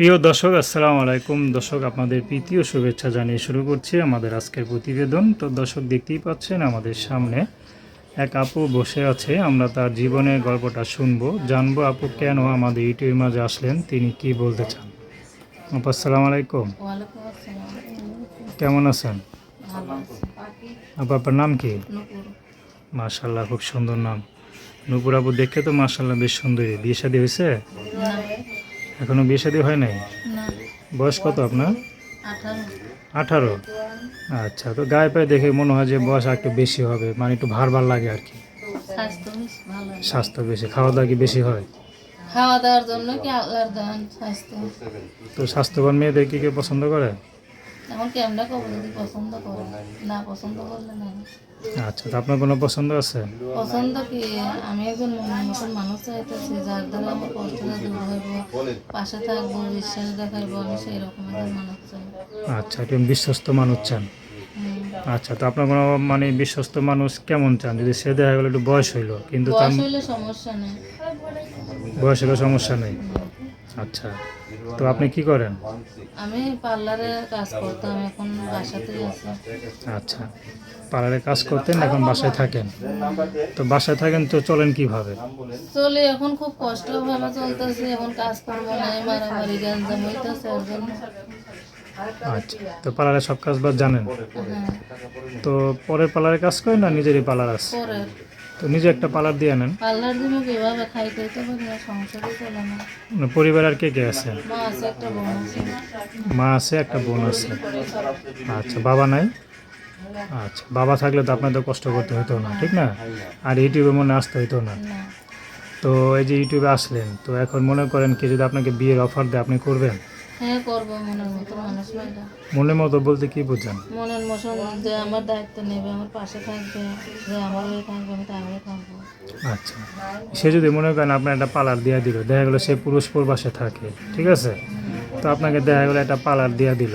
প্রিয় দর্শক আসসালামু আলাইকুম। দর্শক আপনাদের প্রীতি ও শুভেচ্ছা জানিয়ে শুরু করছি আমাদের আজকের প্রতিবেদন। তো দর্শক দেখতেই পাচ্ছেন আমাদের সামনে এক আপু বসে আছে। আমরা তার জীবনের গল্পটা শুনব। জানব আপু কেন আমাদের ইউটিউবের মাঝে আসলেন? তিনি কি বলতে চান? আপু আসসালামু আলাইকুম। কেমন আছেন? আপু আপনার নাম কি? মাশাল্লাহ খুব সুন্দর নাম। নুপুর আপু দেখে তো মাশাল্লাহ বেশ সুন্দরী। বিয়ে শাদী হয়েছে? এখনও বিয়ে শাদী হয় নাই? বয়স কত আপনার? আঠারো। আচ্ছা তো গায়ে পায়ে দেখে মনে হয় যে বয়স আর একটু বেশি হবে মানে একটু ভার ভার লাগে আর কি। স্বাস্থ্য বেশ খাওয়া দাওয়া কি বেশি হয়? খাওয়া দাওয়ার জন্য কি আল্লাহর দান স্বাস্থ্য। তো স্বাস্থ্যবান মেয়েদের কি কেউ পছন্দ করে? পছন্দ করে। না পছন্দ করলে না। আচ্ছা তো আপনার কোনো পছন্দ আছে? পছন্দ কি? আমি একজন মতন মানুষ চাইতেছি যার দ্বারা আমার কষ্টটা দূর হইব পাশে থাকব বিশ্বাস দেখাইবো আমি সেই রকম একজন মানুষ চাই। আচ্ছা একজন বিশ্বস্ত মানুষ চান। আচ্ছা তো আপনার কোনো মানে বিশ্বস্ত মানুষ কেমন চান? যদি সে দেখা গেলো একটু বয়স হইল কিন্তু বয়স হইলে সমস্যা নেই। বয়সেরও সমস্যা নেই। আচ্ছা। তো আপনি কি করেন? আমি পার্লারে কাজ করতাম এখন বাসাতেই আছি। আচ্ছা। পার্লারে কাজ করতেন এখন বাসায় থাকেন। তো বাসায় থাকেন তো চলেন কীভাবে? চলে এখন খুব কষ্ট ভাবে চলতেছে এখন কাজ করব না মারামারি গ্যাঞ্জাম হইতেছে এর জন্য। আচ্ছা। তো পার্লারে সব কাজ বাজ জানেন? হ্যাঁ। তো পরের পার্লারে কাজ করেন না নিজেরই পার্লার আছে? তো নিজে একটা পার্লার দিয়ে নেন পার্লার দিব কীভাবে খাইতে তো সংসারই চলে না। মানে পরিবার আর কে কে আছে? মা আছে একটা বোন আছে। মা আছে একটা বোন আছে। আচ্ছা বাবা নাই? আচ্ছা বাবা থাকলে তো আপনাদের কষ্ট করতে হতো না ঠিক না? আর ইউটিউবে মনে আসতে হতো না। তো এই যে ইউটিউবে আসলেন তো এখন মনে করেন কি যদি আপনাকে বিয়ের অফার দেয় আপনি করবেন? হ্যাঁ করব মনের মতো মানুষ মেয়েটা মনের মতো বলতে কি বুঝছেন মনের মতন যে আমার দায়িত্ব নেবে আমার পাশে থাকবে যে আমার হয়ে থাকবে আমি তার হয়ে থাকব। আচ্ছা। সে যদি মনে করেন আপনার একটা পালার দিয়ে দিল দেখা গেলো সে পুরুষ প্রবাসে থাকে ঠিক আছে? তো আপনাকে দেখা গেলো একটা পালার দিয়ে দিল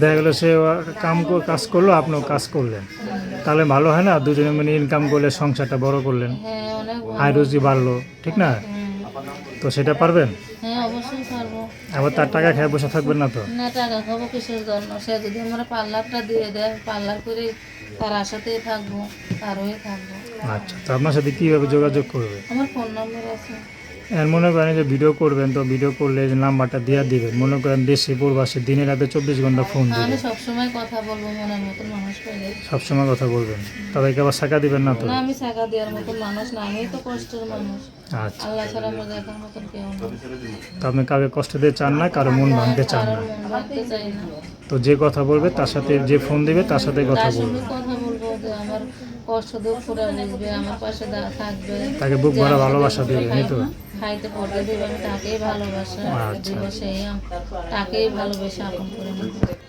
দেখা গেলো সে কাম কর- কাজ করল আপনিও কাজ করলেন। তাহলে ভালো হয় না? দুজনে মিলে ইনকাম করলে সংসারটা বড় করলেন। হ্যাঁ আয় রুজি বাড়লো ঠিক না? হুম। তো সেটা পারবেন? হ্যাঁ অবশ্যই পারব। আবার তার টাকা খেয়ে বসে থাকবেন না তো? না টাকা খাব কিসের জন্য? সে যদি আমরা পার্লারটা দিয়ে দেয় পার্লার করে তার আশাতেই থাকব তার হয়ে থাকব। আচ্ছা তো আপনার সাথে কীভাবে যোগাযোগ করবে? আমার ফোন নম্বর আছে। আর মনে করেন যে ভিডিও করবেন তো ভিডিও করলে যে নাম্বারটা দিয়ে দিবেন মনে করেন দেশে পূর্বাসে দিনে রাতে চব্বিশ ঘণ্টা ফোন দিবেন সবসময় কথা বলব মনের মতন মানুষ সবসময় কথা বলবেন। তাদেরকে আবার শাখা দিবেন না তো? আমি টাকা দেওয়ার মতন মানুষ না আমি তো কষ্টের মানুষ। আচ্ছা। আল্লাহ ছাড়া আমরা দেখার মতন কেউ তো আপনি কাউকে কষ্ট দিয়ে চান না কারও মন ভাঙতে চান না। তো যে কথা বলবে তার সাথে যে ফোন দিবে তার সাথে কথা বলব। যে আমার কষ্ট দুঃখ পুরা বুঝবে আমার পাশে থাকবে। তাকে বুক ভরা ভালোবাসা দেবে এই তো খাইতে পড়তে দেবে আমি তাকেই ভালোবাসা আচ্ছা। দিব সেই তাকেই ভালোবেসে আপন করে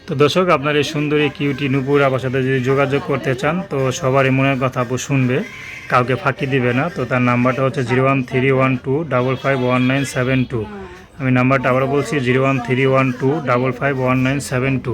তো দর্শক আপনার এই সুন্দরী কিউটি নুপুর আমার সাথে যদি যোগাযোগ করতে চান তো সবারই মনের কথা আপু শুনবে কাউকে ফাঁকি দিবে না। তো তার নাম্বারটা হচ্ছে zero one three one two double five one nine seven two. আমি নাম্বারটা আবারও বলছি zero one three one two double five one nine seven two.